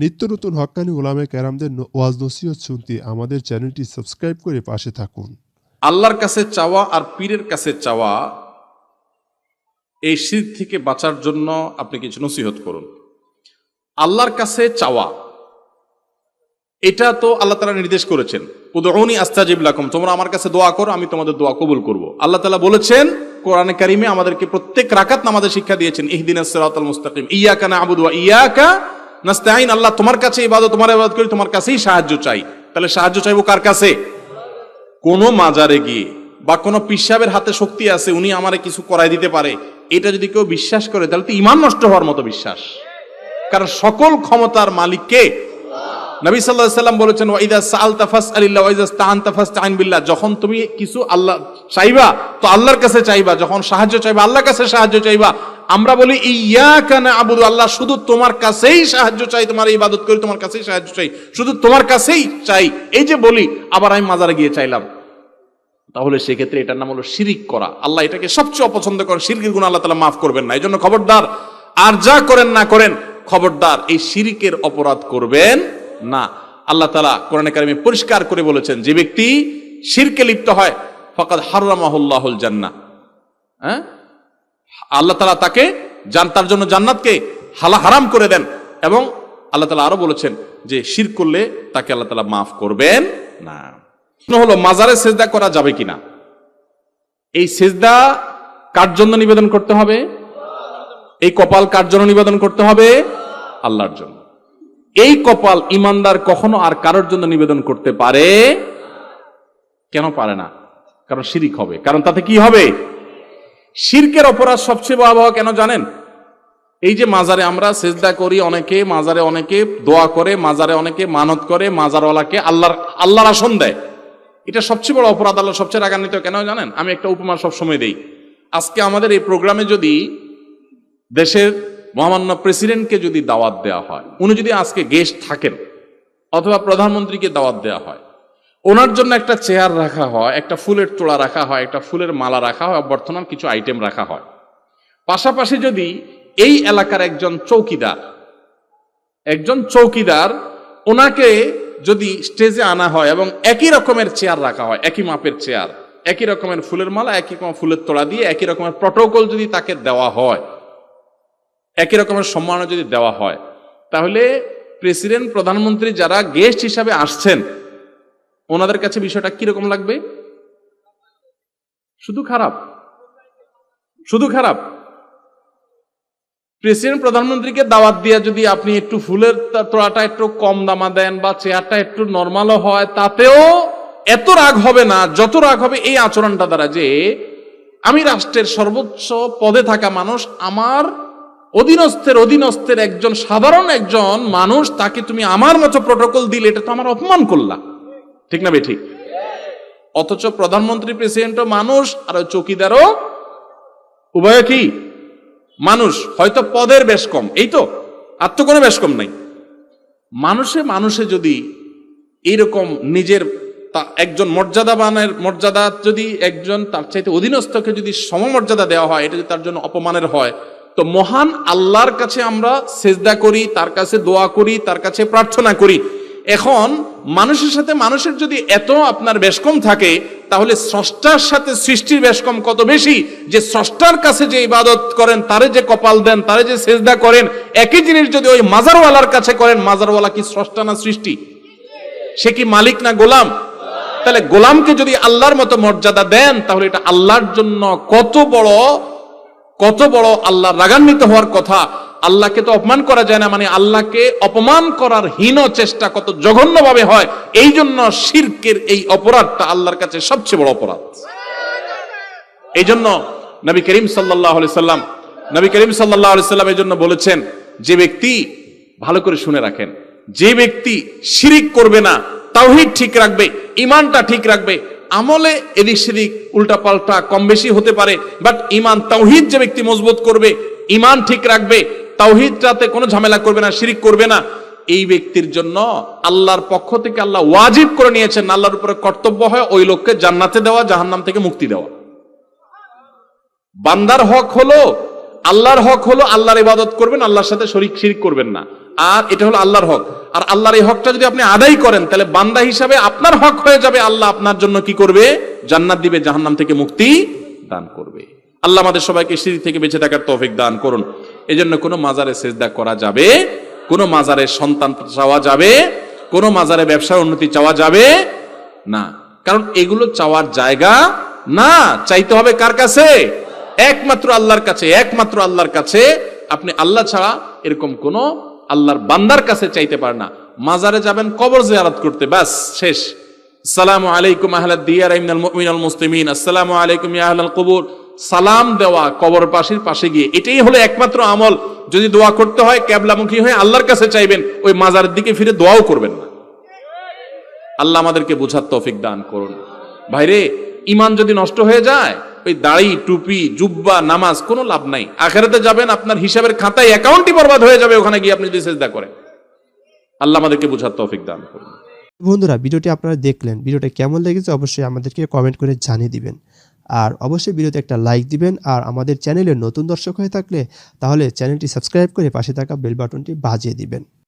নিত্য নতুন হক্কানি ওলামে ক্যারামদের ন- ওয়াজ নসিহত শুনতে আমাদের চ্যানেলটি সাবস্ক্রাইব করে পাশে থাকুন। আল্লাহর কাছে চাওয়া আর পীরের কাছে চাওয়া, এই শীত থেকে বাঁচার জন্য আপনি কিছু নসিহত করুন। আল্লাহর কাছে চাওয়া, এটা তো আল্লাহ তালা নির্দেশ করেছেন। উদৌনি আস্তাজিব লাকুম, তোমরা আমার কাছে দোয়া করো, আমি তোমাদের দোয়া কবুল করব। আল্লাহ তালা বলেছেন, কোরআনে কারিমে আমাদেরকে প্রত্যেক রাকাত আমাদের শিক্ষা দিয়েছেন ইহদিন সিরাতাল মুস্তাকিম, ইয়াকা নাবুদু ওয়া ইয়াকা নাস্তাইন, আল্লাহ তোমার কাছে ইবাদত, তোমার ইবাদত করি, তোমার কাছেই সাহায্য চাই। তাহলে সাহায্য চাইব কার কাছে? কোনো মাজারে গিয়ে বা কোনো পিসাবের হাতে শক্তি আছে, উনি আমারে কিছু করাই দিতে পারে। এটা যদি কেউ বিশ্বাস করে, তাহলে তো ইমান নষ্ট হওয়ার মতো বিশ্বাস। কারণ সকল ক্ষমতার মালিক কে নবী সাল্লাল্লাহু সাল্লাম বলেছেন ওয়াইদা সাল তাফাস আলিল্লাহ ওয়াইদা স্তান তাফাস তাইন বিল্লাহ। যখন তুমি কিছু আল্লাহ চাইবা, তো আল্লাহর কাছে চাইবা, যখন সাহায্য চাইবা, আল্লাহর কাছে সাহায্য চাইবা। আমরা বলি, ইয়াকা নাবুদু আল্লাহ, শুধু তোমার কাছেই সাহায্য চাই, তোমার ইবাদত করি, তোমার কাছেই সাহায্য চাই, শুধু তোমার কাছেই চাই। এই যে বলি, আবার আমি মাজারে গিয়ে চাইলাম। তাহলে সেক্ষেত্রে এটার নাম হলো শিরিক করা। আল্লাহ এটাকে সবচেয়ে অপছন্দ করেন শিরকের গুণ আল্লাহ তালা মাফ করবেন না। এই জন্য খবরদার, আর যা করেন না করেন, খবরদার, এই শিরিকের অপরাধ করবেন না। আল্লাহ তালা কোরআনে কারিমে পরিষ্কার করে বলেছেন, যে ব্যক্তি শিরকে লিপ্ত হয় ফকাত হারামাহুল্লাহুল জান্না হ্যাঁ? আল্লাহ তালা তাকে তার জন্য জান্নাতকে হালা হারাম করে দেন এবং আল্লাহ তালা আরও বলেছেন যে শির করলে তাকে আল্লাহ তালা মাফ করবেন না। হলো, মাজারে সেজদা করা যাবে কিনা? এই সেজদা কার জন্য নিবেদন করতে হবে? এই কপাল কার জন্য নিবেদন করতে হবে? আল্লাহর জন্য। এই কপাল ইমানদার কখনো আর কারোর জন্য নিবেদন করতে পারে? কেন পারে না? কারণ শিরিক হবে। কারণ তাতে কি হবে? শিরকের অপরাধ সবচেয়ে ভয়াবহ, কেন জানেন? এই যে মাজারে আমরা সেজদা করি অনেকে, মাজারে অনেকে দোয়া করে, মাজারে অনেকে মানত করে, মাজারওয়ালাকে আল্লাহর আল্লাহর আসন দেয়। এটা সবচেয়ে বড় অপরাধ, আল্লাহ সবচেয়ে রাগান্বিত। কেন জানেন? আমি একটা উপমা সবসময় দেই। আজকে আমাদের এই প্রোগ্রামে যদি দেশের মহামান্য প্রেসিডেন্টকে যদি দাওয়াত দেওয়া হয়, উনি যদি আজকে গেস্ট থাকেন, অথবা প্রধানমন্ত্রীকে দাওয়াত দেওয়া হয় ওনার জন্য একটা চেয়ার রাখা হয়, একটা ফুলের তোড়া রাখা হয়, একটা ফুলের মালা রাখা হয়, বর্তমান কিছু আইটেম রাখা হয়। পাশাপাশি যদি এই এলাকার একজন চৌকিদার একজন চৌকিদার ওনাকে যদি স্টেজে আনা হয় এবং একই রকমের চেয়ার রাখা হয়, একই মাপের চেয়ার, একই রকমের ফুলের মালা, একই রকম ফুলের তোড়া দিয়ে, একই রকমের প্রটোকল যদি তাকে দেওয়া হয়, একই রকমের সম্মাননা যদি দেওয়া হয়, তাহলে প্রেসিডেন্ট, প্রধানমন্ত্রী যারা গেস্ট হিসাবে আসছেন ওনাদের কাছে বিষয়টা কীরকম লাগবে? শুধু খারাপ। শুধু খারাপ। প্রেসিডেন্ট, প্রধানমন্ত্রীকে দাওয়াত দিয়ে যদি আপনি একটু ফুলের তোড়াটা একটু কম দামা দেন বা চেয়ারটা একটু নর্মালও হয়, তাতেও এত রাগ হবে না, যত রাগ হবে এই আচরণটা দ্বারা যে আমি রাষ্ট্রের সর্বোচ্চ পদে থাকা মানুষ, আমার অধীনস্থের অধীনস্থের একজন সাধারণ একজন মানুষ, তাকে তুমি আমার মতো প্রটোকল দিলে এটা তো আমার অপমান করলা। ঠিক না বে ঠিক অথচ প্রধানমন্ত্রী, প্রেসিডেন্টও মানুষ, আর চৌকিদারও উভয় কি? মানুষ, হয়তো পদের বেশ কম, এই তো আর তো কোনো বেশ কম নাই। মানুষে মানুষে যদি এইরকম নিজের তা- একজন মর্যাদাবানের, মর্যাদা যদি একজন তার চাইতে অধীনস্থকে যদি সমমর্যাদা দেওয়া হয়, এটা যদি তার জন্য অপমানের হয়, তো মহান আল্লাহর কাছে আমরা সেজদা করি, তার কাছে দোয়া করি, তার কাছে প্রার্থনা করি। এখন মানুষের সাথে মানুষের যদি এত আপনার বেশকম থাকে, তাহলে স্রষ্টার সাথে সৃষ্টির বেশকম কত বেশি? যে স্রষ্টার কাছে যে ইবাদত করেন, তারে যে কপাল দেন, তারে যে সেজদা করেন, একই জিনিস যদি ওই মাজারওয়ালার কাছে করেন, মাজারওয়ালা কি স্রষ্টা না সৃষ্টি? সে কি মালিক না গোলাম? তাহলে গোলামকে যদি আল্লাহর মতো মর্যাদা দেন, তাহলে এটা আল্লাহর জন্য কত বড় কত বড় আল্লাহ রাগান্বিত হওয়ার কথা। আল্লাহকে তো অপমান করা যায় না মানে আল্লাহকে অপমান করার হীন চেষ্টা কত জঘন্যভাবে হয় এই জন্য শিরকের এই অপরাধটা আল্লাহর কাছে সবচেয়ে বড় অপরাধ। এই জন্য নবী করিম সাল্লাহ সাল্লাম, নবী করিম সাল্লাহ সাল্লাম এই জন্য বলেছেন, যে ব্যক্তি ভালো করে শুনে রাখেন, যে ব্যক্তি শিরিক করবে না, তাওহিদ ঠিক রাখবে ইমানটা ঠিক রাখবে, আমলে এদিক সেদিক উল্টা পাল্টা কম বেশি হতে পারে, বাট ইমান তাওহিদ যে ব্যক্তি মজবুত করবে ইমান ঠিক রাখবে তাওহিদটাতে কোনো ঝামেলা করবে না, শিরিক করবে না। এই ব্যক্তির জন্য আল্লাহর পক্ষ থেকে আল্লাহ ওয়াজিব করে নিয়েছেন, আল্লাহর উপরে কর্তব্য হয় ওই লোককে জান্নাতে দেওয়া, জাহান্নাম থেকে মুক্তি দেওয়া। বান্দার হক হলো, আল্লাহর হক হলো আল্লাহর ইবাদত করবেন, আল্লাহর সাথে শরিক শিরিক করবেন না। আর এটা হলো আল্লাহর হক। আর আল্লাহর এই হকটা যদি আপনি আদায় করেন, তাহলে বান্দা হিসাবে আপনার হক হয়ে যাবে, আল্লাহ আপনার জন্য কি করবে? জান্নাত দিবে, জাহান্নাম থেকে মুক্তি দান করবে। আল্লাহ আমাদের সবাইকে সিঁড়ি থেকে বেঁচে থাকার তৌফিক দান করুন। এই জন্য কোনো মাজারে সেজদা করা যাবে, কোনো মাজারে সন্তান চাওয়া যাবে, কোনো মাজারে ব্যবসার উন্নতি চাওয়া যাবে না। কারণ এগুলো চাওয়ার জায়গা না। চাইতে হবে কার কাছে? একমাত্র আল্লাহর কাছে, একমাত্র আল্লাহর কাছে। আপনি আল্লাহ ছাড়া এরকম কোন আল্লাহর বান্দার কাছে চাইতে পারে না। মাজারে যাবেন, কবর জিয়ারত করতে, ব্যাস, শেষ। আসসালামু আলাইকুম আহলাদ দিয়ার ইমিনাল মুসলিমিন। আসসালামু আলাইকুম ইয়া আহলাল কবর। সালাম দেওয়া কবর পাশের পাশে গিয়ে। এটাই হলো একমাত্র আমল। যদি দোয়া করতে হয়, ক্যাবলামুখী হয়ে আল্লাহর কাছে চাইবেন, ওই মাজারের দিকে ফিরে দোয়াও করবেন না। আল্লাহ আমাদেরকে বোঝার তৌফিক দান করুন। ভাইরে ইমান যদি নষ্ট হয়ে যায়, ওই দাড়ি, টুপি, জুব্বা, নামাজ, কোনো লাভ নাই। আখেরাতে যাবেন, আপনার হিসাবের খাতায় অ্যাকাউন্টই বরবাদ হয়ে যাবে, ওখানে গিয়ে আপনি যদি সেজদা করেন। আল্লাহ আমাদেরকে বোঝার তৌফিক দান করুন। বন্ধুরা, ভিডিওটি আপনারা দেখলেন, ভিডিওটা কেমন লেগেছে অবশ্যই আমাদেরকে কমেন্ট করে জানিয়ে দিবেন। আর অবশ্যই ভিডিওতে একটা লাইক দিবেন আর আমাদের চ্যানেলে নতুন দর্শক হয়ে থাকলে তাহলে চ্যানেলটি সাবস্ক্রাইব করে পাশে থাকা বেল বাটনটি বাজিয়ে দিবেন।